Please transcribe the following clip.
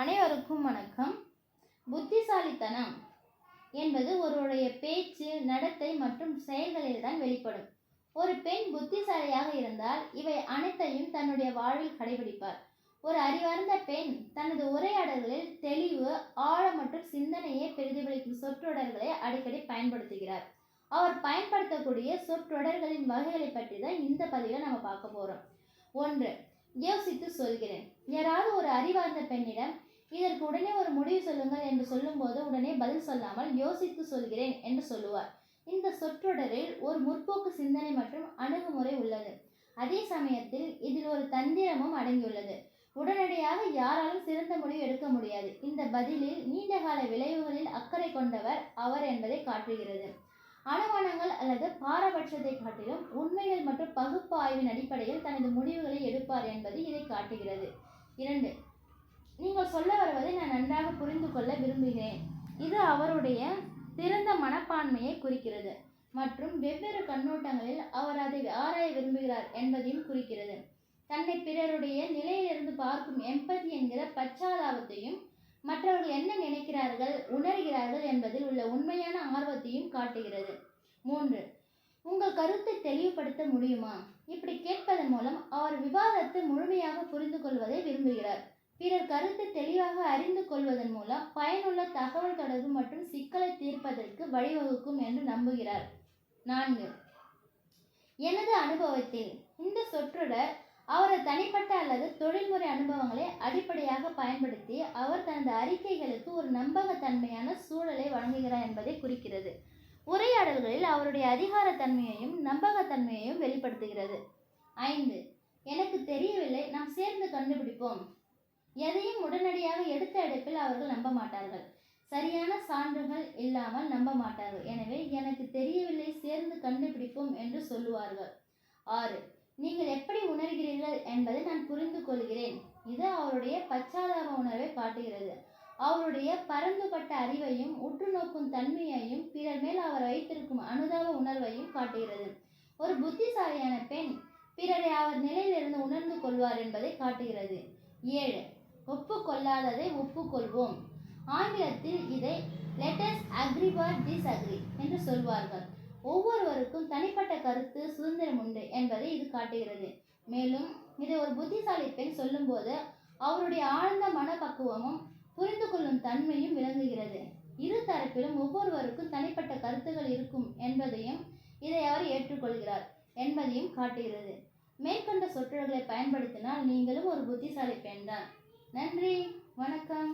அனைவருக்கும் வணக்கம். புத்திசாலித்தனம் என்பது ஒருவருடைய பேச்சு நடத்தை மற்றும் செயல்களில் தான் வெளிப்படும். ஒரு பெண் புத்திசாலியாக இருந்தால் இவை அனைத்தையும் தன்னுடைய வாழ்வில் கடைபிடிப்பார். ஒரு அறிவார்ந்த பெண் தனது உரையாடல்களில் தெளிவு ஆழம் மற்றும் சிந்தனையை பிரதிபலிக்கும் சொற்றொடர்களை அடிக்கடி பயன்படுத்துகிறார். அவர் பயன்படுத்தக்கூடிய சொற்றொடர்களின் வகைகளை பற்றி தான் இந்த பதிவில் நம்ம பார்க்க போகிறோம் ஒன்று யோசித்து சொல்கிறேன். யாராவது ஒரு அறிவார்ந்த பெண்ணிடம் இதற்கு உடனே ஒரு முடிவு சொல்லுங்கள் என்று சொல்லும்போது உடனே பதில் சொல்லாமல் யோசித்து சொல்கிறேன் என்று சொல்லுவார். இந்த சொற்றொடரில் ஒரு முற்போக்கு சிந்தனை மற்றும் அணுகுமுறை உள்ளது. அதே சமயத்தில் இதில் ஒரு தந்திரமும் அடங்கியுள்ளது. உடனடியாக யாராலும் சிறந்த முடிவு எடுக்க முடியாது. இந்த பதிலில் நீண்டகால விளைவுகளில் அக்கறை கொண்டவர் அவர் என்பதை காட்டுகிறது. அனுமானங்கள் அல்லது பாரபட்சத்தை காட்டிலும் உண்மைகள் மற்றும் பகுப்பாய்வின் அடிப்படையில் தனது முடிவுகளை எடுப்பார் என்பது இதை காட்டுகிறது. இரண்டு நீங்கள் சொல்ல வருவதை நான் நன்றாக புரிந்து கொள்ள விரும்புகிறேன். இது அவருடைய திறந்த மனப்பான்மையை குறிக்கிறது மற்றும் வெவ்வேறு கண்ணோட்டங்களில் அவர் அதை ஆராய விரும்புகிறார் என்பதையும் குறிக்கிறது. தன்னை பிறருடைய நிலையிலிருந்து பார்க்கும் எம்பதி என்கிற பச்சாதாபத்தையும் மற்றவர்கள் என்ன நினைக்கிறார்கள் உணர்கிறார்கள் என்பதில் உள்ள உண்மையான ஆர்வத்தையும் காட்டுகிறது. மூன்று உங்கள் கருத்தை தெளிவுபடுத்த முடியுமா? இப்படி கேட்பதன் மூலம் அவர் விவாதத்தை முழுமையாக புரிந்து கொள்வதை விரும்புகிறார். பிறர் கருத்து தெளிவாக அறிந்து கொள்வதன் மூலம் பயனுள்ள தகவல் தொடர்பு மற்றும் சிக்கலை தீர்ப்பதற்கு வழிவகுக்கும் என்று நம்புகிறார். நான்கு. எனது அனுபவத்தில் இந்த சொற்றொடர் அவரது தனிப்பட்ட அல்லது தொழில்முறை அனுபவங்களை அடிப்படையாக பயன்படுத்தி அவர் தனது அறிக்கைகளுக்கு ஒரு நம்பகத்தன்மையான சூழலை வழங்குகிறார் என்பதை குறிக்கிறது. உரையாடல்களில் அவருடைய அதிகாரத்தன்மையையும் நம்பகத்தன்மையையும் வெளிப்படுத்துகிறது. ஐந்து. எனக்கு தெரியவில்லை. நாம் சேர்ந்து கண்டுபிடிப்போம். எதையும் உடனடியாக எடுத்த எடுப்பில் அவர்கள் நம்ப மாட்டார்கள். சரியான சான்றுகள் இல்லாமல் நம்ப மாட்டார்கள். எனவே எனக்கு தெரியவில்லை சேர்ந்து கண்டுபிடிப்போம் என்று சொல்லுவார்கள். ஆறு நீங்கள் எப்படி உணர்கிறீர்கள் என்பதை நான் புரிந்து கொள்கிறேன். இது அவருடைய பச்சாதாப உணர்வை காட்டுகிறது. அவருடைய பரந்துபட்ட அறிவையும் உற்று நோக்கும் தன்மையையும் பிறர் மேல் அவர் வைத்திருக்கும் அனுதாப உணர்வையும் காட்டுகிறது. ஒரு புத்திசாலியான பெண் பிறரை அவர் நிலையிலிருந்து உணர்ந்து கொள்வார் என்பதை காட்டுகிறது. ஏழு ஒப்புக்கொள்ளாததை ஒப்புக்கொள்வோம். ஆங்கிலத்தில் இதை லெட்டஸ் அக்ரி பார் டிஸ்அக்ரி என்று சொல்வார்கள். ஒவ்வொருவருக்கும் தனிப்பட்ட கருத்து சுதந்திரம் உண்டு என்பதை இது காட்டுகிறது. மேலும் இதை ஒரு புத்திசாலி பெண் சொல்லும்போது அவருடைய ஆழ்ந்த மனப்பக்குவமும் புரிந்து கொள்ளும் தன்மையும் விளங்குகிறது. இரு தரப்பிலும் ஒவ்வொருவருக்கும் தனிப்பட்ட கருத்துகள் இருக்கும் என்பதையும் இதை அவர் ஏற்றுக்கொள்கிறார் என்பதையும் காட்டுகிறது. மேற்கண்ட சொற்றொடர்களை பயன்படுத்தினால் நீங்களும் ஒரு புத்திசாலி பெண்தான். நன்றி வணக்கம்.